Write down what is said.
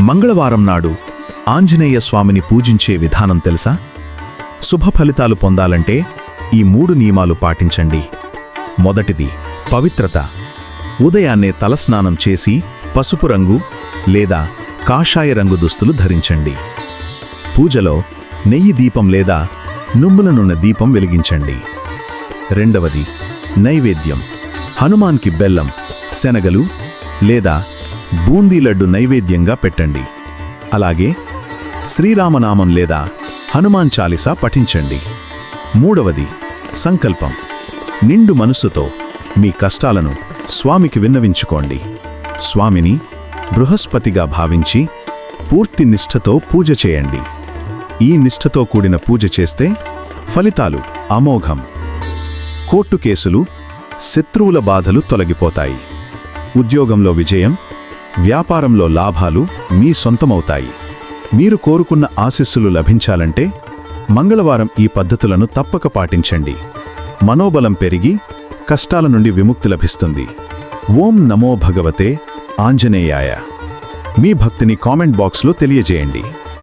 మంగళవారం నాడు ఆంజనేయ స్వామిని పూజించే విధానం తెలుసా? శుభ ఫలితాలు పొందాలంటే ఈ మూడు నియమాలు పాటించండి. మొదటిది పవిత్రత. ఉదయాన్నే తలస్నానం చేసి పసుపు రంగు లేదా కాషాయ రంగు దుస్తులు ధరించండి. పూజలో నెయ్యి దీపం లేదా నుమ్ముల నున్న దీపం వెలిగించండి. రెండవది నైవేద్యం. హనుమాన్కి బెల్లం శనగలు లేదా బూందీ లడ్డు నైవేద్యంగా పెట్టండి. అలాగే శ్రీరామనామం లేదా హనుమాన్ చాలీసా పఠించండి. మూడవది సంకల్పం. నిండు మనస్సుతో మీ కష్టాలను స్వామికి విన్నవించుకోండి. స్వామిని బృహస్పతిగా భావించి పూర్తి నిష్ఠతో పూజ చేయండి. ఈ నిష్ఠతో కూడిన పూజ చేస్తే ఫలితాలు అమోఘం. కోర్టు కేసులు శత్రువుల బాధలు తొలగిపోతాయి. ఉద్యోగంలో విజయం వ్యాపారంలో లాభాలు మీ సొంతమవుతాయి. మీరు కోరుకున్న ఆశీస్సులు లభించాలంటే మంగళవారం ఈ పద్ధతులను తప్పక పాటించండి. మనోబలం పెరిగి కష్టాల నుండి విముక్తి లభిస్తుంది. ఓం నమో భగవతే ఆంజనేయాయ. మీ భక్తిని కామెంట్ బాక్స్లో తెలియజేయండి.